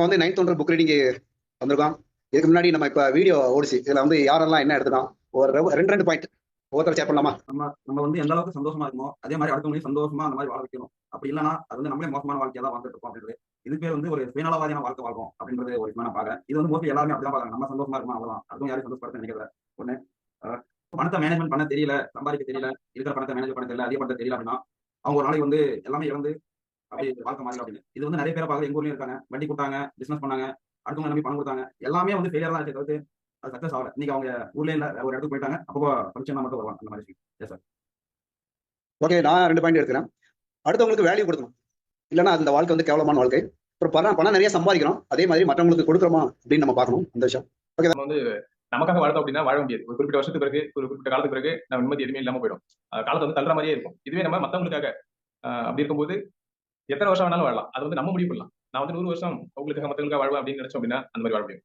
நம்ம வந்து ninth ஒன்றர் book reading வந்திருக்கோம். இதுக்கு முன்னாடி நம்ம இப்ப வீடியோ ஓடிச்சு. இதுல வந்து யாரெல்லாம் என்ன எடுத்துக்கோம் ஒரு ரெண்டு ரெண்டு பாயிண்ட் ஒவ்வொருத்தர் ஷேர் பண்ணலாமா? நம்ம நம்ம வந்து எந்த அளவுக்கு சந்தோஷமா இருக்குமோ அதே மாதிரி அடுத்தவங்களையும் சந்தோஷமா அந்த மாதிரி வாழ வைக்கணும். அப்படி இல்லைன்னா அது வந்து நம்மளே மோசமான வாழ்க்கையா தான் வாழ்ந்துட்டு இருக்கோம் அப்படின்றது. இது பேர் வந்து ஒரு சுயநலவாதியான வாழ்க்கை வாழ்க்கோம் அப்படின்றது ஒரு விஷயம் நான் பாக்குறேன் இது வந்து மோஸ்ட்லி எல்லாருமே அப்படிதான் பாக்குறாங்க நம்ம சந்தோஷமா இருக்கணும் அவ்வளவுதான். அதுவும் யாரும் சந்தோஷப்படுத்த நினைக்கிறத ஒண்ணு பணத்தை மேனேஜ்மெண்ட் பண்ண தெரியல சம்பாதிக்க தெரியல இருக்கிற பணத்தை மேனேஜ் பண்ண தெரியல அதிக பணத்தை தெரியல அப்படின்னா அவங்க ஒரு நாளைக்கு வந்து எல்லாமே இழந்து அப்படி வாழ்க்கை மாதிரி அப்படின்னு. இது வந்து நிறைய பேரை பார்க்க எங்க ஊர்லயும் இருக்காங்க. வண்டி கொடுத்தாங்க பிசினஸ் பண்ணாங்க அடுத்தவங்க நம்பி பணம் கொடுத்தாங்க. எல்லாமே வந்து ஃபெயிலியர் தான் ஆச்சு தவிர்த்து அது சக்சஸ் ஆகல. இன்னைக்கு அவங்க ஊர்ல இல்ல ஒரு இடத்துக்கு போயிட்டாங்க. அப்போ ஃபங்க்ஷன் மட்டும் வருவாங்க அந்த மாதிரி எஸ் சார் ஓகே நான் ரெண்டு பாயிண்ட் எடுக்கிறேன் அடுத்தவங்களுக்கு வேல்யூ கொடுக்கணும். இல்லைன்னா அந்த வாழ்க்கை வந்து கேவலமான வாழ்க்கை. அப்புறம் பணம் பணம் நிறைய சம்பாதிக்கிறோம் அதே மாதிரி மற்றவங்களுக்கு கொடுக்குறோமா அப்படின்னு நம்ம பார்க்கணும். அந்த விஷயம். நம்ம வந்து நமக்காக வாழ்ந்தோம் அப்படின்னா வாழ முடியாது. ஒரு குறிப்பிட்ட வருஷத்துக்கு பிறகு ஒரு குறிப்பிட்ட காலத்துக்கு பிறகு நம்ம நிம்மதி எதுவுமே இல்லாம போயிடும். காலத்தை வந்து தள்ளுற மாதிரியே இருக்கும். இதுவே நம்ம மத்தவங்களுக்காக. அஹ் அப்படி இருக்கும்போது எத்தனை வருஷம் வேணாலும் வாழலாம். அது வந்து நம்ம முடிவு பண்ணலாம் நான் வந்து நூறு வருஷம் உங்களுக்காக மத்தவங்களுக்காக வாழ்வேன் அப்படின்னு நினைச்சோம் அப்படின்னா அந்த மாதிரி வாழ முடியும்.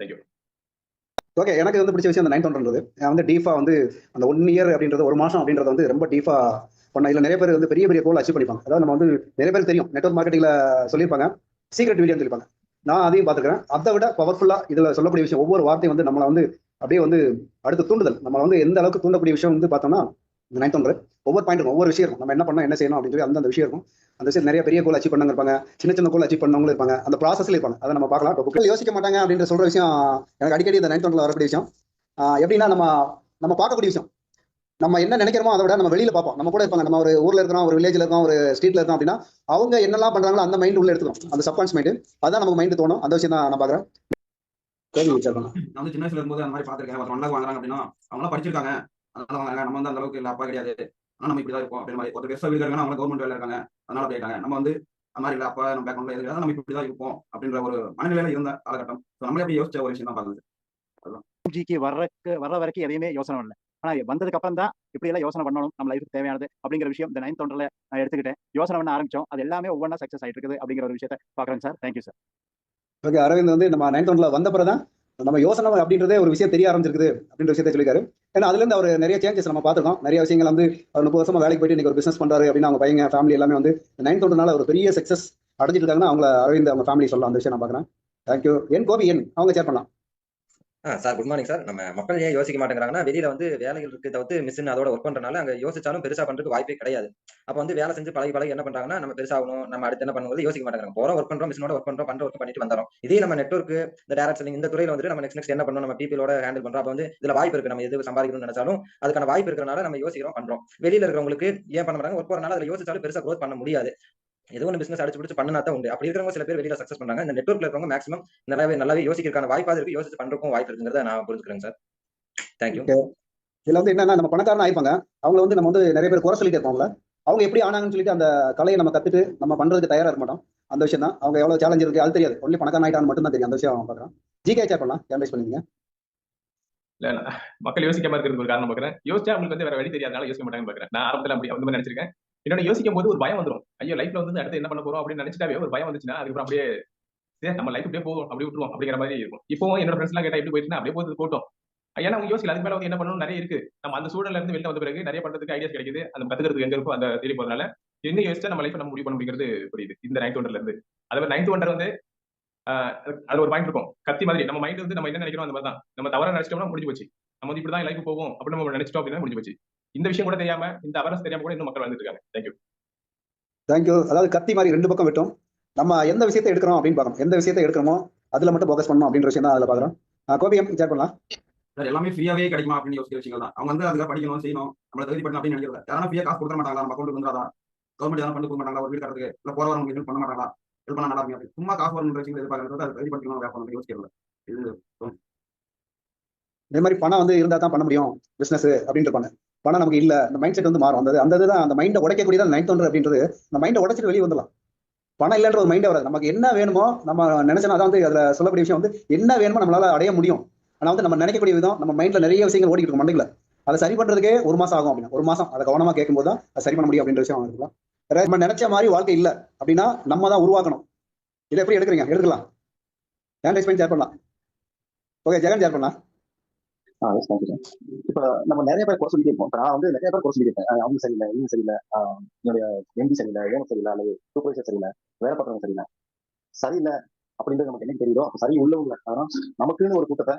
தேங்க்யூ ஓகே எனக்கு வந்து பிடிச்ச விஷயம் அந்த நைன் ஒன்றது வந்து டீஃபா வந்து அந்த ஒன் இயர் அப்படின்றது ஒரு மாசம் அப்படின்றது வந்து ரொம்ப டீஃபா பண்ண இல்ல நிறைய பேர் வந்து பெரிய பெரிய கோல் அச்சீவ் பண்ணிப்பாங்க. அதாவது நம்ம வந்து நிறைய பேர் தெரியும். நெட்ஒர்க் மார்க்கெட்டிங்ல சொல்லியிருப்பாங்க. சீக்ரெட் வீடியோ சொல்லியிருப்பாங்க. நான் அதையும் பார்த்துக்கிறேன். அதை விட பவர்ஃபுல்லா இதுல சொல்லக்கூடிய விஷயம் ஒவ்வொரு வார்த்தையும் வந்து நம்மளை வந்து அப்படியே வந்து அடுத்த தூண்டுதல். நம்மளை வந்து எந்த அளவுக்கு தூண்டக்கூடிய விஷயம் வந்து பார்த்தோம்னா இந்த நைன்த் ஒன்பது ஒவ்வொரு பாயிண்ட் ஒவ்வொரு விஷயம் இருக்கும். நம்ம என்ன பண்ணோம் என்ன செய்யணும் அப்படின்னு சொல்லி அந்த விஷயம் இருக்கும். அந்த விஷயம் நிறைய பெரிய கோல் அச்சீவ் பண்ணவங்க இருப்பாங்க. சின்ன சின்ன கோல் அச்சீவ் பண்ணவங்களும் இருப்பாங்க. அந்த ப்ராசஸ்ல இருப்பாங்க. அதை நம்ம பார்க்கலாம். இப்போ யோசிக்க மாட்டாங்க அப்படின்ற சொல்ற விஷயம் எனக்கு அடிக்கடி இந்த நைன்த் ஒன்ல வரக்கூடிய விஷயம். எப்படின்னா நம்ம நம்ம பார்க்கக்கூடிய விஷயம். நம்ம என்ன நினைக்கிறோமோ அதை விட நம்ம வெளியில பார்ப்போம். நம்ம கூட இருப்பாங்க. நம்ம ஒரு ஊர்ல இருக்கிறோம் ஒரு வில்லேஜ்ல இருக்கோம் ஒரு ஸ்ட்ரீட்ல இருக்கோம் அப்படின்னா அவங்க என்னெல்லாம் பண்றாங்களோ அந்த மைண்ட் உள்ள எடுத்துக்கணும். அந்த சப்கான்ஸ் மைண்ட் அதான் நமக்கு மைண்ட் தோணும். அந்த விஷயம் தான் நான் பாக்குறேன் நான் வந்து சின்ன வயசுல இருக்கும்போது அந்த மாதிரி பாத்துருக்கேன் ஒரு ஒன் வாங்குறாங்க அப்படின்னா அவங்க படிச்சிருக்காங்க. அதனால நம்ம வந்து அந்த அளவுக்கு இல்ல அப்பா கிடையாது. ஆனா நம்ம இப்படிதான் இருப்போம் அப்படி மாதிரி. ஒரு பெருசா வீடு இருக்காங்க அவங்க கவர்மெண்ட் வேலை இருக்காங்க. அதனால அப்படி இருக்காங்க நம்ம வந்து அந்த மாதிரி இல்ல அப்பா நம்ம பேக்ரவுண்ட்ல எதுக்காக நம்ம இப்படிதான் இருப்போம் அப்படின்ற ஒரு மனநிலையில இருந்த காலகட்டம். நம்மளே அப்படி யோசிச்ச ஒரு விஷயம் தான் பாக்குது ஜிக்கு வர்றக்கு வர்ற வரைக்கும் எதையுமே யோசனை பண்ணல. ஆனா வந்ததுக்கு அப்புறம் தான் இப்படி எல்லாம் யோசனை பண்ணணும் நம்ம லைஃபுக்கு தேவையானது அப்படிங்கிற விஷயம் இந்த நைன் தொண்டர்ல நான் எடுத்துக்கிட்டேன். யோசனை பண்ண ஆரம்பிச்சோம். அது எல்லாமே ஒவ்வொன்றா சக்சஸ் ஆயிட்டு இருக்குது அப்படிங்கிற ஒரு விஷயத்தை பாக்குறேன் sir thank you sir okay Aravind வந்து நம்ம நைன்த் ஒன்ல வந்த பிறகு தான் நம்ம யோசனை அப்படின்றதே ஒரு விஷயம் தெரிய ஆரம்பிச்சிருக்குது அப்படின்ற விஷயத்த சொல்லிக்காரு ஏன்னா அதுல இருந்து அவர் நிறைய சேஞ்சஸ் நம்ம பார்த்துருக்கோம். நிறைய விஷயங்கள் வந்து அவர் முப்பது வருஷமா வேலைக்கு போயிட்டு இன்னைக்கு ஒரு பிசினஸ் பண்றாரு அப்படின்னு அவங்க பையன் ஃபேமிலி எல்லாமே வந்து நைன் தொண்டனால ஒரு பெரிய சக்சஸ் அடைஞ்சிட்டு இருக்காங்கன்னா அவங்கள அரவிந்த் அவங்க ஃபேமிலி சொல்லலாம் அந்த விஷயம் நான் பாக்குறேன் தேங்க்யூ என் கோபி என் அவங்க ஷேர் பண்ணலாம். சார் குட் மார்னிங் சார் நம்ம மக்கள் ஏன் யோசிக்க மாட்டேங்கிறாங்கன்னா வெளியில வந்து வேலைகள் இருக்கு தவிர்த்து மிஷின் அதோட ஒர்க் பண்றனால அங்க யோசிச்சாலும் பெருசா பண்றதுக்கு வாய்ப்பே கிடையாது. அப்ப வந்து வேலை செஞ்சு பழகி பழகி என்ன பண்றாங்கன்னா நம்ம பெருசாகணும் நம்ம அடுத்து என்ன பண்ணுவது யோசிக்க மாட்டேங்கிறாங்க. போறோம் ஒர்க் பண்றோம் மிஷினோட ஒர்க் பண்றோம் பண்ற ஒர்க் பண்ணிட்டு வந்தோம் இதே நம்ம நெட்ஒர்க் இந்த டேரக்ட் செல்லிங் இந்த துறையில வந்து நம்ம நெக்ஸ்ட் நெக்ஸ்ட் என்ன பண்ணணும் நம்ம பீப்பிளோட ஹேண்டில் பண்றோம். அப்ப வந்து இதுல வாய்ப்பு இருக்கு. நம்ம எது சம்பாதிக்கணும்னு நினைச்சாலும் அதுக்கான வாய்ப்பு இருக்கிறனால நம்ம யோசிக்கிறோம் பண்றோம். வெளியில இருக்கிறவங்களுக்கு ஏன் பண்ண மாட்டாங்க? ஒர்க் போறனால அதுல யோசிச்சாலும் பெருசா க்ரோத் பண்ண முடியாது. ஏதோ ஒன்று பிசினஸ் அடிச்சு பிடிச்சு பண்ணா தான் உண்டு. அப்படி இருக்கிறவங்க சில பேர் வெளியில சக்சஸ் பண்றாங்க. இந்த நெட்ஒர்க்ல இருக்கிறவங்க மேக்ஸிமம் நல்லாவே நல்லாவே யோசிக்கிறதுக்கான வாய்ப்பாக இருக்கு. யோசிச்சு பண்றதுக்கும் வாய்ப்பு இருக்குங்கிறத நான் புரிஞ்சுக்கிறேன் சார். தேங்க்யூ இதுல வந்து என்னன்னா நம்ம பணக்காரன் ஆயிருப்பாங்க அவங்கள வந்து நம்ம வந்து நிறைய பேர் குறை சொல்லிட்டு இருப்போம்ல. அவங்க எப்படி ஆனாங்கன்னு சொல்லிட்டு அந்த கலையை நம்ம கத்துட்டு நம்ம பண்றதுக்கு தயாரா இருக்க மாட்டோம். அந்த விஷயம் தான். அவங்க எவ்வளவு சேலஞ்ச் இருக்கு அது தெரியாது. ஒன்லி பணக்காரன் ஆயிட்டான்னு மட்டும் தான் தெரியும். அந்த விஷயம் அவன் பார்க்குறான். ஜிகே சேர் பண்ணலாம். கேம்பேஸ் பண்ணுவீங்க மக்கள் யோசிக்காம இருக்கிறது ஒரு காரணம் பாக்குறேன் யோசிச்சா அவங்களுக்கு வந்து வேற வழி தெரியாதனால யோசிக்க மாட்டாங்கன்னு பாக்குறேன் நான் ஆரம்பத்துல அப்படி அந்த மாதிரி நினைச்சிருக்கேன். என்னோட யோசிக்கும் போது ஒரு பயம் வந்துரும். ஐயோ லைஃப்ல வந்து அடுத்து என்ன பண்ண போறோம் அப்படின்னு நினைச்சிட்டாவே ஒரு பயம் வந்துச்சுன்னா அதுக்கப்புறம் அப்படியே சரி நம்ம லைஃப் அப்படியே போகும் அப்படியே விட்டுருவோம் அப்படிங்கிற மாதிரி இருக்கும். இப்போ என்னோட ஃப்ரெண்ட்ஸ் எல்லாம் கேட்டா எப்படி போயிட்டுனா அப்படியே போது போட்டோம். ஏன்னா அவங்க யோசிக்கல அதுக்கு மேல வந்து என்ன பண்ணணும் நிறைய இருக்கு. நம்ம அந்த சூழல்ல இருந்து வெளில வந்த பிறகு நிறைய பண்றதுக்கு ஐடியாஸ் கிடைக்குது. அந்த கத்துக்கிறதுக்கு எங்க இருக்கும் அந்த தேடி போறதுனால எங்க யோசிச்சா நம்ம லைஃப் நம்ம முடிவு பண்ண முடிக்கிறது புரியுது. இந்த நைன்த் ஒண்டர்ல இருந்து. அதாவது நைன்த் ஒண்டர் வந்து அது ஒரு பாயிண்ட் இருக்கும். கத்தி மாதிரி. நம்ம மைண்ட் வந்து நம்ம என்ன நினைக்கிறோம் அந்த மாதிரி தான். நம்ம தவறா நினைச்சிட்டோம்னா முடிஞ்சு போச்சு. நம்ம வந்து இப்படிதான் லைஃப் போகும் அப்படின்னு நம்ம நினைச்சிட்டோம் அப்படின்னா முடிஞ்சு போச்சு. இந்த விஷயம் கூட தெரியாம இந்த அவரஸ் தெரியாம கூட இன்னும் மக்கள் வந்துட்டு இருக்காங்க தேங்க்யூ தேங்க்யூ அதாவது கத்தி மாதிரி ரெண்டு பக்கம் விட்டோம். நம்ம எந்த விஷயத்தை எடுக்கிறோம் அப்படின்னு பார்க்கணும். எந்த விஷயத்தை எடுக்கிறோமோ அதுல மட்டும் ஃபோக்கஸ் பண்ணணும் அப்படின்ற விஷயம் தான் அதுல பாக்குறோம் கோபியம் சேர் பண்ணலாம். சார் எல்லாமே ஃப்ரீயாவே கிடைக்குமா அப்படின்னு யோசிக்கிற விஷயங்கள் தான். அவங்க வந்து அதுக்காக படிக்கணும் செய்யணும். நம்மள தகுதி பண்ணணும் அப்படின்னு நினைக்கிறத யாரும் ஃப்ரீயா காசு கொடுக்க மாட்டாங்களா? நம்ம அக்கௌண்ட் வந்துடாதா? கவர்மெண்ட் யாரும் பண்ணி கொடுக்க மாட்டாங்களா? ஒரு வீடு கட்டுறதுக்கு. இல்ல போற வரவங்க ஹெல்ப் பண்ண மாட்டாங்களா? ஹெல்ப் பண்ண நல்லா இருக்கும் அப்படி. சும்மா காசு வரணும் விஷயங்கள் எதிர்பார்க்கறது அது தகுதி பண்ணிக்கணும் வேப்பணும் யோசிக்கிறது இது இதே மாதிரி பணம் வந்து இருந்தா தான் பண்ண முடியும். பிசினஸ் அப்படின்னு இருப்பாங்க பணம் நமக்கு இல்ல அந்த மைண்ட் செட் வந்து மாறும். அந்த அந்த இதுதான் அந்த மைண்டை உடைக்கக்கூடியதான் நைன்த் ஒன்று அப்படின்றது. அந்த மைண்டை உடைச்சிட்டு வெளியே வந்துடலாம். பணம் இல்லைன்ற ஒரு மைண்டே வராது. நமக்கு என்ன வேணுமோ நம்ம நினைச்சோன்னா அதான் வந்து அதுல சொல்லக்கூடிய விஷயம் வந்து என்ன வேணுமோ நம்மளால அடைய முடியும். ஆனா வந்து நம்ம நினைக்கக்கூடிய விதம் நம்ம மைண்ட்ல நிறைய விஷயங்கள் ஓடிட்டு இருக்கும் மண்டையில அதை சரி பண்றதுக்கே ஒரு மாசம் ஆகும் அப்படின்னா ஒரு மாசம். அதை கவனமா கேட்கும்போது தான் அதை சரி பண்ண முடியும் அப்படின்ற விஷயம் இருக்கலாம் நம்ம நினைச்ச மாதிரி வாழ்க்கை இல்ல அப்படின்னா நம்ம தான் உருவாக்கணும். இதை எப்படி எடுக்கிறீங்க? எடுக்கலாம். ஹேண்ட் ரைஸ் பண்ணி ஷேர் பண்ணலாம். ஓகே ஜெகன் ஷேர் பண்ணலாம் ஆ எஸ் தேங்க்யூ சார் இப்போ நம்ம நிறைய பேர் குறை சொல்லிட்டே இருப்போம் இப்போ நான் வந்து நிறைய பேர் குறை சொல்லியிருப்பேன் அஹ் அவங்க சரியில்லை இவங்க சரியில்லை என்னுடைய எம்பி சரியில்லை ஏன் சரியில்லை அல்லது சூப்பர்வைசர் சரியில்லை வேலை பார்க்குறவங்க சரியில்லை. சரியில்லை அப்படின்றது நமக்கு என்ன தெரியுதோ அப்ப சரி உள்ளவங்க ஆனா நமக்குன்னு ஒரு கூட்டத்தை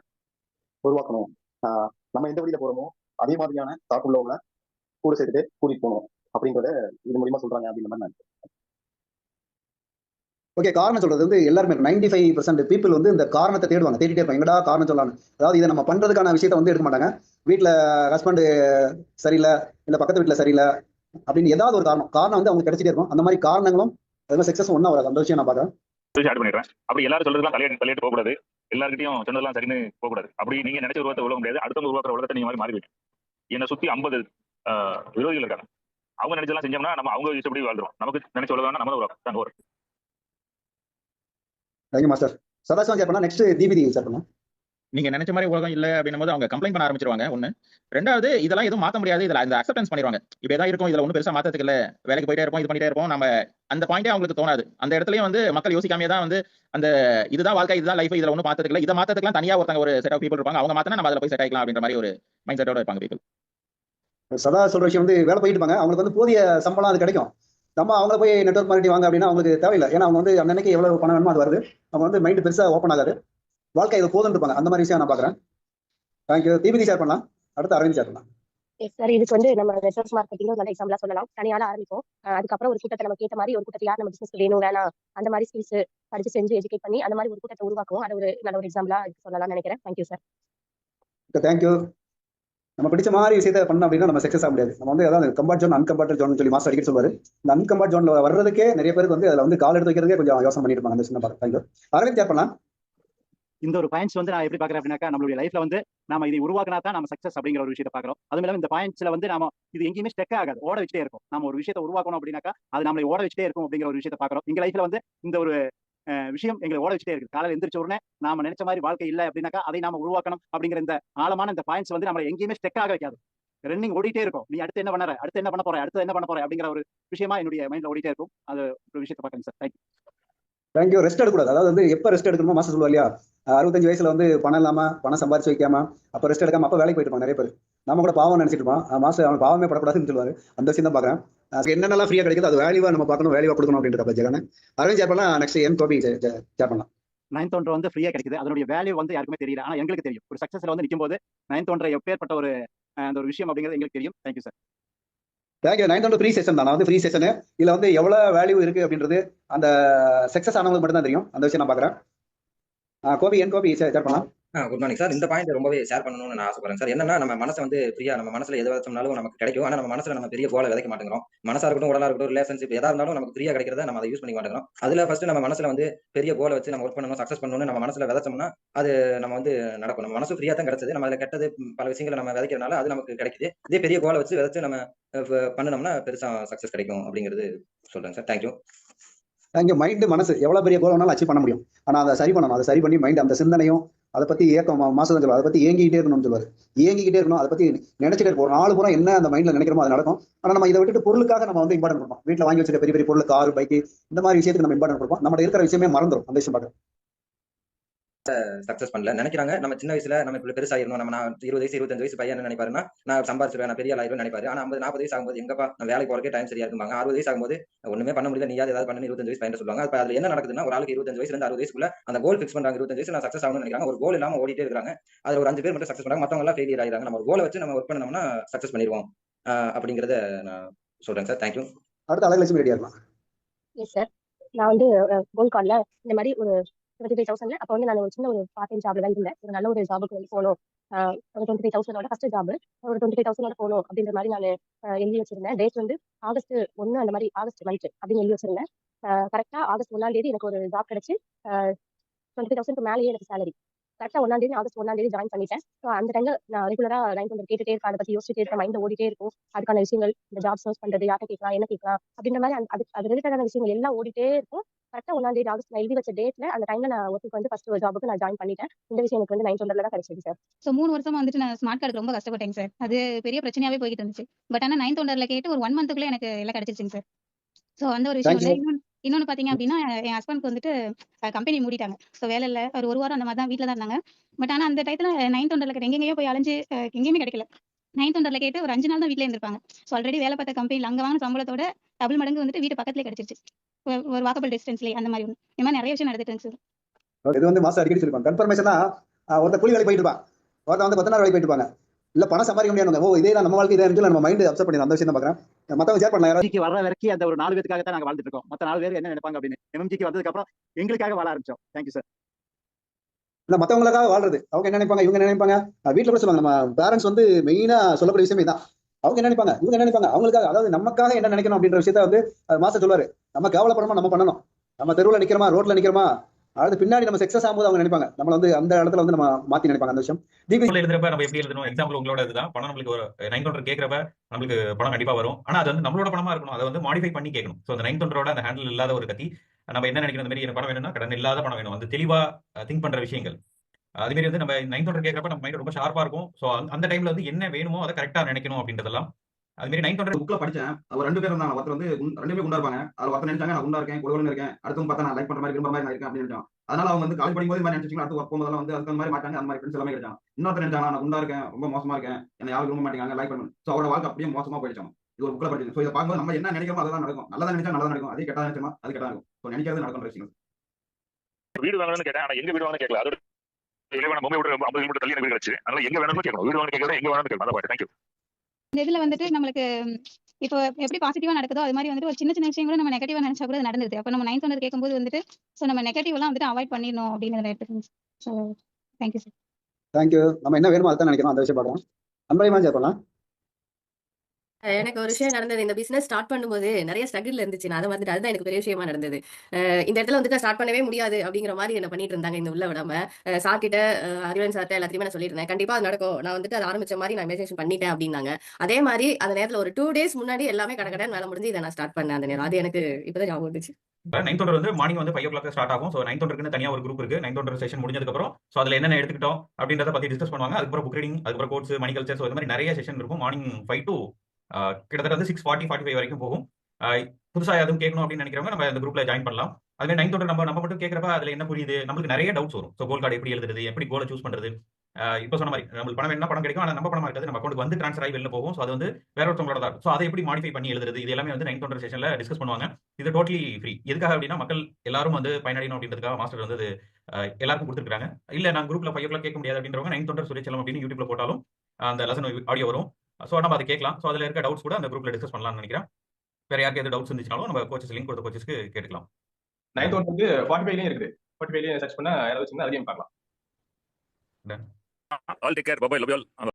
உருவாக்கணும். ஆஹ் நம்ம எந்த வழியில போறோமோ அதே மாதிரியான தாக்குள்ளவங்களை கூட சேர்த்துட்டு கூட்டிட்டு போகணும். அப்படின்றத இது மூலியமா சொல்றாங்க அப்படின்ற மாதிரி நான் ஓகே காரணம் சொல்றது வந்து எல்லாருமே நைன்டி ஃபைவ் பர்சன்ட் பீப்புள் வந்து இந்த காரணத்தை தேடுவாங்க தேடிட்டே இருப்பாங்க. எங்கடா காரணம் சொல்லலாம் அதாவது இதை நம்ம பண்றதுக்கான விஷயத்தை வந்து எடுக்க மாட்டாங்க. வீட்டில் ஹஸ்பண்ட் சரியில்லை இல்லை பக்கத்து வீட்டில் சரியில்லை அப்படின்னு ஏதாவது ஒரு காரணம். காரணம் வந்து அவங்க கிடைச்சிட்டே இருக்கும். அந்த மாதிரி காரணங்களும் அது சக்ஸஸ் ஒன்றா வராது. அந்த விஷயம் நான் பார்க்குறேன். ஆட் பண்ணிடுறேன். அப்படி எல்லாரும் சொல்றதுலாம் தலையிட்டு தலையிட்டு போகக்கூடாது. எல்லாருக்கிட்டையும் சொன்னதெல்லாம் சரின்னு போகக்கூடாது. அப்படி நீங்க நினைச்ச உருவத்தை உலக முடியாது. அடுத்தவங்க உருவாக்குற உலகத்தை நீங்க மாதிரி மாறிவிட்டு என்னை சுத்தி ஐம்பது விரோதிகள் இருக்காங்க. அவங்க நினைச்சதெல்லாம் செஞ்சோம்னா நம்ம அவங்க இஷ்டப்படி வாழ்றோம் நமக்கு நினைச்ச உலகம் நம்ம உருவாக்கும். ஒரு thank you master Sadasivam share பண்ணா நெக்ஸ்ட் தீபிதி ஷேர் பண்ணலாம். நீங்க நினைச்ச மாதிரி உலகம் இல்ல அப்படின்னும் போது அவங்க கம்ப்ளைண்ட் பண்ண ஆரம்பிச்சிருவாங்க ஒண்ணு. ரெண்டாவது இதெல்லாம் எதுவும் மாத்த முடியாது. இதுல இந்த அக்செப்டன்ஸ் பண்ணிடுவாங்க இப்படி தான் இருக்கும் இதுல ஒன்றும் பெருசா மாத்தத்துக்கு இல்ல. வேலைக்கு போயிட்டே இருப்போம் இது பண்ணிட்டே இருப்போம். நம்ம அந்த பாயிண்டே அவங்களுக்கு தோணாது. அந்த இடத்துலயும் வந்து மக்கள் யோசிக்காமே தான் வந்து அந்த இதுதான் வாழ்க்கை இதுதான் லைஃப் இதுல ஒன்றும் மாத்ததுக்கு இல்ல. இதை மாத்ததுக்குலாம் தனியா ஒருத்தங்க ஒரு செட் ஆஃப் பீப்பிள் இருப்பாங்க. அவங்க மாத்தினா நம்ம அதில் போய் செட் ஆகிக்கலாம் அப்படின்ற மாதிரி ஒரு மைண்ட் செட்டோட இருப்பாங்க people. சதா சொல்ற விஷயம் வந்து வேலை போயிட்டு இருப்பாங்க. அவங்களுக்கு வந்து போதிய சம்பளம் அது கிடைக்கும். நம்ம அவங்கள போய் நெட்ஒர்க் மார்க்கெட்டிங் வாங்க அப்படின்னா அவங்களுக்கு தேவையில்லை. ஏன்னா அவங்க வந்து அன்னைக்கு எவ்வளவு பணம் வேணுமோ அது வருது. அவங்க வந்து மைண்ட் பெருசா ஓப்பன் ஆகாது. வாழ்க்கை இது போதும்னு இருப்பாங்க. அந்த மாதிரி விஷயம் நான் பார்க்குறேன். தேங்க்யூ தீபிதி ஷேர் பண்ணலாம். அடுத்து அரவிந்த் ஷேர் பண்ணலாம். எஸ் சார் இதுக்கு வந்து நம்ம நெட்ஒர்க் மார்க்கெட்டிங் நல்ல எக்ஸாம்பிளா சொல்லலாம். தனியால ஆரம்பிக்கும் அஹ் அதுக்கப்புறம் ஒரு கூட்டத்தை நமக்கு ஏற்ற மாதிரி ஒரு கூட்டத்தை யார் நம்ம பிசினஸ் வேணும் வேணாம் அந்த மாதிரி ஸ்கில்ஸ் படிச்சு செஞ்சு எஜுகேட் பண்ணி அந்த மாதிரி ஒரு கூட்டத்தை உருவாக்கும் அது ஒரு நல்ல ஒரு எக்ஸாம்பிளா சொல்லலாம் நினைக்கிறேன். தேங்க்யூ சார் தேங்க்யூ நம்ம பிடிச்ச மாதிரி விஷயத்தை பண்ணோம் அப்படின்னா நம்ம சக்சஸ் ஆக முடியாது. நம்ம வந்து அதாவது கம்பார்ட் ஜோன் அன்கம்பார்ட் ஜோன் சொல்லி மாஸ்டர் அடிக்கடி சொல்வாரு. இந்த அன்கம்பார்ட் ஜோன்ல வர்றதுக்கே நிறைய பேருக்கு வந்து அதில் வந்து கால் எடுத்து வைக்கிறதுக்கே கொஞ்சம் யோசனை பண்ணிட்டு இருப்பாங்க. அந்த சின்ன பார்க்க தேங்க்யூ அரவிந்த் ஷேர் பண்ணலாம். இந்த ஒரு பாயிண்ட்ஸ் வந்து நான் எப்படி பாக்குறேன் அப்படின்னாக்கா நம்மளுடைய லைஃப்ல வந்து நாம இதை உருவாக்கினா தான் நம்ம சக்சஸ் அப்படிங்கிற ஒரு விஷயத்தை பாக்குறோம் அதுவும் இல்லாம இந்த பாயிண்ட்ஸ்ல வந்து நாம இது எங்கேயுமே ஸ்டெக் ஆகாது. ஓட வச்சுட்டே இருக்கும். நம்ம ஒரு விஷயத்தை உருவாக்கணும் அப்படின்னாக்கா அது நம்மளை ஓட வச்சுட்டே இருக்கும் அப்படிங்கிற ஒரு விஷயத்தை பாக்குறோம் எங்க லைஃப்ல வந்து இந்த ஒரு விஷயம் எங்களை ஓட வச்சுட்டே இருக்கு காலையில எந்திரிச்ச உடனே நாம நினைச்ச மாதிரி வாழ்க்கை இல்லை அப்படின்னாக்கா அதை நாம உருவாக்கணும் அப்படிங்கிற இந்த ஆழமான இந்த பாயிண்ட்ஸ் வந்து நம்மளை எங்கேயுமே ஸ்டெக் ஆக வைக்காது. ரன்னிங் ஓடிட்டே இருக்கும். நீ அடுத்து என்ன பண்ணுற? அடுத்து என்ன பண்ண போற? அடுத்து என்ன பண்ண போற? அப்படிங்கிற ஒரு விஷயமா என்னுடைய மைண்ட்ல ஓடிட்டே இருக்கும். அது ஒரு விஷயத்தை பார்க்கணும் sir thank you thank you rest எடுக்கூடாது அதாவது வந்து எப்போ ரெஸ்ட் எடுக்கணுமோ மாசம் சொல்லுவா இல்லையா? அறுபத்தஞ்சு வயசுல வந்து பணம் இல்லாம பணம் சம்பாரிச்சு வைக்காம அப்போ ரெஸ்ட் எடுக்காம அப்போ வேலைக்கு போயிட்டு நிறைய பேர். நம்ம கூட பாவம் நினைச்சிட்டு இருப்பான் மாஸ்டர் அவன் பாவமே படக்கூடாதுன்னு சொல்லுவாரு. அந்த விஷயம் தான் பார்க்குறேன் அஹ் என்னென்னலாம் ஃப்ரீயாக கிடைக்குது அது வேல்யூவா நம்ம பார்க்கணும் வேல்யூவா கொடுக்கணும் அப்படின்ற ஜெகன். அரவிந்த் ஷேர் பண்ணலாம். நெக்ஸ்ட் என் கோபி ஷேர் பண்ணலாம். நைன்த் ஒன்று வந்து ஃப்ரீயா கிடைக்குது. அதனுடைய வேல்யூ வந்து யாருக்குமே தெரியல. ஆனா எங்களுக்கு தெரியும். ஒரு சக்சஸ்ல வந்து நிற்கும் போது நைன்த் ஒன்றை எப்பேற்பட்ட ஒரு அந்த ஒரு விஷயம் அப்படிங்கிறது எங்களுக்கு தெரியும். Thank you sir thank you nine வந்து ஃப்ரீ செஷன் தான். நான் வந்து ஃப்ரீ செஷனு இதில் வந்து எவ்வளோ வேல்யூ இருக்கு அப்படின்றது அந்த சக்ஸஸ் ஆனவங்களுக்கு மட்டும் தான் தெரியும். அந்த விஷயம் நான் பார்க்குறேன் கோபி என் கோபி ஷேர் பண்ணலாம். குட் மார்னிங் சார் இந்த பாயிண்ட் ரொம்பவே ஷேர் பண்ணணும்னு நான் ஆசைப்படுறேன் சார் என்னன்னா நம்ம மனசை வந்து ஃப்ரீயா நம்ம மனசுல எது வச்சோம்னாலும் நமக்கு கிடைக்கும். ஆனா நம்ம மனசுல நம்ம பெரிய கோலை விதைக்க மாட்டேங்கிறோம். மனசா இருக்கட்டும் உடலா இருக்கட்டும் ரிலேஷன்ஷிப் எதா இருந்தாலும் நமக்கு ஃப்ரீயா கிடைக்கிறத நம்ம அதை யூஸ் பண்ணி மாட்டேங்கிறோம். அதுல ஃபர்ஸ்ட் நம்ம மனசுல வந்து பெரிய கோலை வச்சு நம்ம ஒர்க் பண்ணணும் சக்சஸ் பண்ணணும்னு நம்ம மனசுல விதைச்சோம்னா அது நம்ம வந்து நடக்கும். நம்ம மனசு ஃப்ரீயா தான் கிடைச்சது. நம்ம அதுல கெட்டது பல விஷயங்களை நம்ம விதைக்கிறதுனால அது நமக்கு கிடைக்குது. இதே பெரிய கோலை வச்சு விதைச்சு நம்ம அஹ், பண்ணணும்னா பெருசா சக்சஸ் கிடைக்கும் அப்படிங்கிறது சொல்றேன் சார் தேங்க்யூ தேங்க்யூ மைண்டு மனசு எவ்வளோ பெரிய கோல் வேணாலும் அச்சீவ் பண்ண முடியும். ஆனால் அதை சரி பண்ணணும். அதை சரி பண்ணி மைண்ட் அந்த சிந்தனையும் அதை பற்றி ஏக்கம் மாசம் சொல்லுவார். அதை பற்றி ஏங்கிக்கிட்டே இருக்கணும்னு சொல்லுவார். ஏங்கிக்கிட்டே இருக்கணும். அதை பற்றி நினைச்சிட்டே இருப்போம். ஒரு நாலு பூரா என்ன அந்த மைண்டில் நினைக்கிறோமோ அது நடக்கும். ஆனால் நம்ம இதை விட்டுட்டு பொருளுக்காக நம்ம வந்து இம்பார்ட்டன் கொடுப்போம். வீட்டில் வாங்கி வச்சுட்டு பெரிய பெரிய பொருள் கார் பைக்கு இந்த மாதிரி விஷயத்துக்கு நம்ம இம்பார்ட்டன் கொடுப்போம். நம்ம இருக்கிற விஷயமே மறந்துடும் அந்த விஷயம் பார்க்குறோம் சக்சஸ் பண்ணல. நினைக்கிறாங்க. நம்ம சின்ன வயசுல நம்ம இப்படி பெருசாயிரணும் நம்ம நான் இருபது வயசு இருபத்தஞ்சு வயசு பையன் என்ன நினைப்பாருன்னா நான் சம்பாரிச்சிருவேன் நான் பெரிய ஆளாயிருவேன் நினைப்பாரு. ஆனா ஐம்பது நாற்பது வயசு ஆகும்போது எங்கப்பா நான் வேலைக்கு போறக்கே டைம் சரியா இருக்குமாங்க அறுபது வயசு ஆகும்போது ஒண்ணுமே பண்ண முடியல. நீயாவது ஏதாவது பண்ணு இருபத்தஞ்சு வயசு பையன் சொல்லுவாங்க. அப்ப அதுல என்ன நடக்குதுன்னா ஒரு ஆளுக்கு இருபத்தஞ்சு வயசுல இருந்து அறுபது வயசுக்குள்ள அந்த கோல் ஃபிக்ஸ் பண்றாங்க. இருபத்தஞ்சு வயசு நான் சக்சஸ் ஆகணும்னு நினைக்கிறாங்க. ஒரு கோல் இல்லாம ஓடிட்டே இருக்காங்க அதுல ஒரு அஞ்சு பேர் மட்டும் சக்சஸ் பண்றாங்க. மத்தவங்க எல்லாம் ஃபெயிலியர் ஆயிராங்க நம்ம ஒரு கோலை வச்சு நம்ம ஒர்க் பண்ணோம்னா சக்சஸ் பண்ணிடுவோம். அப்படிங்கறத நான் சொல்றேன் சார். தேங்க்யூ அடுத்து அழகலட்சுமி ரெடியாக இருக்கலாம். எஸ் சார் நான் வந்து கோல் கார்டில் இந்த மாதிரி ஒரு டுவெண்ட்டி ஃபைவ் தௌசண்ட் அப்போ வந்து நான் ஒரு சின்ன ஒரு பார்ட் டைம் ஜாப்ல தான் இருந்தேன். ஒரு நல்ல ஒரு ஜாபுக்கு வந்து போகணும் ஒரு டுவெண்ட்டி ஃபைவ் தௌசண்டோட ஃபர்ஸ்ட் ஜாப் ஒரு டுவெண்ட்டி ஃபைவ் தௌசண்டோட போகணும் அப்படின்ற மாதிரி நான் எழுதி வச்சிருந்தேன். டேட் வந்து ஆகஸ்ட் ஒன்று அந்த மாதிரி ஆகஸ்ட் மந்த் அப்படின்னு எழுதி வச்சிருந்தேன். கரெக்டாக ஆகஸ்ட் ஒன்றாம் தேதி எனக்கு ஒரு ஜாப் கிடைச்சு டுவெண்ட்டி தௌசண்ட் மேலேயே எனக்கு சேலரி கரெக்டாக ஒன்றாம் தேதி ஆகஸ்ட் ஒன்றாம் தேதி ஜாயின் பண்ணிட்டேன். ஸோ அந்த டைம்ல நான் ரெகுலராக நைன் ஹண்ட்ரட் கேட்டுட்டே இருக்கேன் அதை பற்றி யோசிச்சுட்டே இருக்கேன் மைண்ட் ஓடிட்டே இருக்கும். அதுக்கான விஷயங்கள் இந்த ஜாப் சர்ச் பண்றது யார்கிட்ட கேட்கலாம் என்ன கேட்கலாம் அப்படின்ற மாதிரி அந்த- அது அது ரிலேட்டடான விஷயங்கள் எல்லாம் ஓடிட்டே இருக்கும். கரெக்டாக ஒன்றாம் தேதி ஆகஸ்ட் நான் எழுதி வச்ச டேட்ல அந்த டைம்ல நான் ஒர்க்கு வந்து ஃபர்ஸ்ட் ஜாபுக்கு நான் ஜாயின் பண்ணிட்டேன். இந்த விஷயம் எனக்கு வந்து நைன் ஹண்ட்ரட்ல தான் கிடைச்சது சார் ஸோ மூணு வருஷமா வந்துட்டு நான் ஸ்மார்ட் கார்டுக்கு ரொம்ப கஷ்டப்பட்டேங்க சார் அது பெரிய பிரச்சனையாவே போய்கிட்டு இருந்துச்சு. பட் ஆனால் நைன்த் ஒண்டர்ல கேட்டு ஒரு ஒன் மந்த்துக்குள்ள எனக்கு எல்லாம் கிடைச்சிருச்சுங்க சார் ஸோ அந்த ஒரு விஷயம் இன்னொன்னு பாத்தீங்க அப்படின்னா என் ஹஸ்பண்ட்க்கு வந்துட்டு கம்பெனி மூடிட்டாங்க. ஸோ வேலை இல்லை. ஒரு ஒரு வாரம் அந்த மாதிரி தான் வீட்டில் தான் இருந்தாங்க. பட் ஆனால் அந்த டயத்தில் நைன்த் ஒண்டர்ல கேட்டு எங்கெங்கேயோ போய் அலைஞ்சு எங்கேயுமே கிடைக்கல. நைன்த் ஒண்டர்ல கேட்டு ஒரு அஞ்சு நாள் தான் வீட்டில் இருந்திருப்பாங்க. ஸோ ஆல்ரெடி வேலை பார்த்த கம்பெனியில் அங்கே வாங்கின சம்பளத்தோட டபுள் மடங்கு வந்துட்டு வீட்டு பக்கத்துல கிடைச்சிருச்சு. ஒரு- வாக்கபிள் டிஸ்டன்ஸ்லேயே அந்த மாதிரி ஒன்று இந்த மாதிரி நிறைய விஷயம் நடந்துட்டு இருந்துச்சு. இது வந்து மாசம் அடிக்கடி சொல்லிப்பாங்க கன்ஃபர்மேஷனா ஒருத்தர் கூலி வேலை போயிட்டு இருப்பான். ஒருத்தர் வந்து பத்து நாள் வேலை போயிட்டு இருப்பாங்க. இல்ல பணம் சம்பாதிக்க முடியாது. ஓ இதே தான் நம்ம வாழ்க்கை இதே நம்ம மைண்ட் அப்செட் பண்ணி அந்த விஷயம் தான் பாக்குறேன் மத்தவங்க ஷேர் பண்ணலாம். வர்ற வரைக்கும் அந்த ஒரு நாலு பேருக்காக தான் நாங்க வாழ்ந்துட்டு இருக்கோம். மத்த நாலு பேர் என்ன நினைப்பாங்க அப்படின்னு. எம்ஜிக்கு வந்ததுக்கு அப்புறம் எங்களுக்காக வாழ ஆரம்பிச்சோம். தேங்க்யூ சார் இல்ல மத்தவங்களுக்காக வாழ்றது. அவங்க என்ன நினைப்பாங்க? இவங்க என்ன நினைப்பாங்க? வீட்ல கூட சொல்லுவாங்க நம்ம பேரண்ட்ஸ் வந்து மெயினா சொல்லக்கூடிய விஷயமே தான் அவங்க என்ன நினைப்பாங்க? இவங்க என்ன நினைப்பாங்க? அவங்களுக்காக அதாவது நமக்காக என்ன நினைக்கணும் அப்படின்ற விஷயத்த வந்து மாஸ்டர் சொல்லுவாரு. நம்ம கேவலப்படமா நம்ம பண்ணணும். நம்ம தெருவுல நிக்கிறோமா ரோட்ல நிக்கிறோமா அதாவது பின்னாடி நம்ம சக்சஸ் ஆகும்போது அவங்க நினைப்பாங்க. நம்மள வந்து அந்த இடத்துல வந்து நம்ம மாத்தி நினைப்பாங்க அந்த விஷயம். டிபி எழுதுறப்ப நம்ம எப்படி எழுதணும்? எக்ஸாம்பிள் உங்களோட இதுதான். பணம் நம்மளுக்கு ஒரு நைன் தொண்டர் கேட்கறப்ப நம்மளுக்கு பணம் கண்டிப்பா வரும். ஆனா அது வந்து நம்மளோட பணமா இருக்கணும். அதை வந்து மாடிஃபை பண்ணி கேட்கணும். ஸோ அந்த நைன் தொண்டரோட அந்த ஹேண்டில் இல்லாத ஒரு கத்தி நம்ம என்ன நினைக்கிறோம் அந்த மாதிரி எனக்கு பணம் வேணும்னா கடன் இல்லாத பணம் வேணும். வந்து தெளிவா திங்க் பண்ற விஷயங்கள். அதே மாதிரி வந்து நம்ம நைன் தொண்டர் கேட்கறப்ப நம்ம மைண்ட் ரொம்ப ஷார்ப்பா இருக்கும். ஸோ அந்த டைம்ல வந்து என்ன வேணுமோ அதை கரெக்டா நினைக்கணும் அப்படின்றதெல்லாம் அது மாதிரி நைன் தொண்டர் புக்ல படிச்சேன். அவர் ரெண்டு பேர் இருந்தாங்க ஒருத்தர் வந்து ரெண்டு பேரும் குண்டா இருப்பாங்க. அதுல ஒருத்தர் நினைச்சாங்க நான் குண்டா இருக்கேன் குழுவில் இருக்கேன். அடுத்து பார்த்தா நான் லைக் பண்ற மாதிரி விரும்புற மாதிரி நான் இருக்கேன் அப்படின்னு நினைச்சான். அதனால அவங்க வந்து காலேஜ் படிக்கும்போது மாதிரி நினைச்சிங்க அடுத்து ஒர்க் போகும்போதெல்லாம் வந்து அதுக்கு அந்த மாதிரி மாட்டாங்க. அந்த மாதிரி ஃப்ரெண்ட்ஸ் எல்லாமே கிடைச்சாங்க. இன்னொருத்தர் நினைச்சாங்க நான் குண்டா இருக்கேன் ரொம்ப மோசமா இருக்கேன். என்ன யாரும் விரும்ப மாட்டேங்க லைக் பண்ணுங்க ஸோ அவரோட வாழ்க்கை அப்படியே மோசமா போயிடுச்சாங்க இது ஒரு புக்ல படிச்சு ஸோ இதை பார்க்கும்போது நம்ம என்ன நினைக்கிறோமோ அதெல்லாம் நடக்கும். நல்லதா நினைச்சா நல்லதா நடக்கும். அதே கெட்டதா நினைச்சோமா அது கெட்டதா இருக்கும். ஸோ நினைக்கிறது நடக்கிற விஷயம் வீடு வாங்கணும்னு கேட்டேன். ஆனா எங்க வீடு வாங்கணும் கேட்கல. அதோட பொம்மை விட்டு ஐம்பது கிலோமீட்டர் தள்ளி எனக்கு வீடு கிடைச்சு. அதனால எங்க வேணும்னு கேட்கணும் வீடு வாங்கணும் கேட்கல எங்க வேணும்னு கேட்கணும் அதான் தேங்க்யூ இந்த இதுல வந்துட்டு நம்மளுக்கு இப்போ எப்படி பாசிட்டிவா நடக்குதோ அது மாதிரி வந்துட்டு ஒரு சின்ன சின்ன விஷயம் கூட நம்ம நெகட்டிவா நினைச்சா கூட அது நடந்தது அப்ப நம்ம நைன்த் வந்து கேட்கும்போது வந்துட்டு ஸோ நம்ம நெகட்டிவ் எல்லாம் வந்துட்டு அவாய்ட் பண்ணிடணும் அப்படின்னு எடுத்துக்கோங்க. ஸோ தேங்க்யூ சார் தேங்க்யூ நம்ம என்ன வேணுமோ அதான் நினைக்கிறோம். அந்த விஷயம் பார்க்கலாம். அன்பரை மாதிரி பண்ணலாம் எனக்கு ஒரு விஷயம் நடந்தது. இந்த பிசினஸ் ஸ்டார்ட் பண்ணும்போது நிறைய ஸ்ட்ரகிள் இருந்துச்சு. நான் அதை வந்துட்டு அதுதான் எனக்கு பெரிய விஷயமா நடந்தது. இந்த இடத்துல வந்துட்டு ஸ்டார்ட் பண்ணவே முடியாது அப்படிங்கிற மாதிரி என்ன பண்ணிட்டு இருந்தாங்க இந்த உள்ள விடாம. அஹ் அறிவன் சார்ட்ட எல்லாத்தையுமே நான் சொல்லியிருந்தேன். கண்டிப்பா அது நடக்கும். நான் வந்துட்டு அதை ஆரம்பிச்ச மாதிரி நான் இமேஜினேஷன் பண்ணிட்டேன் அப்படின்னாங்க. அதே மாதிரி அந்த நேரத்துல ஒரு டூ டேஸ் முன்னாடி எல்லாமே கடை கடன் வேலை முடிஞ்சு இதை நான் ஸ்டார்ட் பண்ணேன் அந்த நேரம். அது எனக்கு இப்பதான் ஞாபகம் வந்துச்சு. நைன் தொண்டர் வந்து மார்னிங் வந்து ஃபைவ் ஓ கிளாக் ஸ்டார்ட் ஆகும் ஸோ நைன் தொண்டருக்கு தனியாக ஒரு குரூப் இருக்கு. நைன் தொண்டர் செஷன் முடிஞ்சதுக்கப்புறம் ஸோ அதில் என்னென்ன எடுத்துக்கிட்டோம் அப்படின்றத பத்தி டிஸ்கஸ் பண்ணுவாங்க. அதுக்கப்புறம் புக் ரீடிங் அதுக்கப்புறம் கோர்ஸ் மணி கல்ச்சர் ஸோ இந்த மாதிரி நிறைய செஷன் இருக்கும். மார்னிங் ஃபைவ் டு கிட்டத்தட்ட வந்து சிக்ஸ் ஃபார்ட்டி ஃபார்ட்டி ஃபைவ் வரைக்கும் போகும். புதுசாக எதுவும் கேட்கணும் அப்படின்னு நினைக்கிறவங்க நம்ம அந்த குரூப்ல ஜாயின் பண்ணலாம். அதுவே நைன் தொண்டர் நம்ம நம்ம மட்டும் கேட்கறப்ப அதுல என்ன புரியுது? நம்மளுக்கு நிறைய டவுட்ஸ் வரும். ஸோ கோல் கார்டு எப்படி எழுதுறது? எப்படி கோலை சூஸ் பண்றது? இப்போ சொன்ன மாதிரி நம்மளுக்கு பணம் என்ன பணம் கிடைக்கும். ஆனால் நம்ம பணம் இருக்காது. நம்ம அக்கௌண்ட் வந்து ட்ரான்ஸ்ஃபர் ஆகி வெளில போகும். ஸோ அது வந்து வேற ஒருத்தவங்களோட தான். ஸோ அதை எப்படி மாடிஃபை பண்ணி எழுதுறது? இது எல்லாமே வந்து நைன் தொண்டர் செஷன்ல டிஸ்கஸ் பண்ணுவாங்க. இது டோட்டலி ஃப்ரீ எதுக்காக அப்படின்னா மக்கள் எல்லாரும் வந்து பயனடையணும் அப்படின்றதுக்காக மாஸ்டர் வந்து எல்லாருக்கும் கொடுத்துருக்காங்க இல்லை நான் குரூப்ல ஃபைவ் கேட்க முடியாது அப்படின்றவங்க நைன் தொண்டர் சுரேச்சலம் அப்படின்னு யூடியூப்ல போட்டாலும் அந்த லெசன் ஆடியோ வரும். ஸோ நம்ம அதை கேட்கலாம். ஸோ அதில் இருக்க டவுட்ஸ் கூட அந்த குரூப்ல டிஸ்கஸ் பண்ணலாம்னு நினைக்கிறேன். வேற யாருக்கு எது டவுட்ஸ் இருந்துச்சுனாலும் நம்ம கோச்சஸ் லிங்க் கொடுத்த கோச்சஸ்க்கு கேட்டுக்கலாம். நைன் தொண்டர் வந்து ஃபார்ட்டி ஃபைவ்லயும் இருக்குது. ஃபார்ட்டி ஃபைவ்லயும் சர்ச் பண்ணா யாராவது வச்சுருந்தா அதையும் பார்க்கலாம். All take care bye bye love you all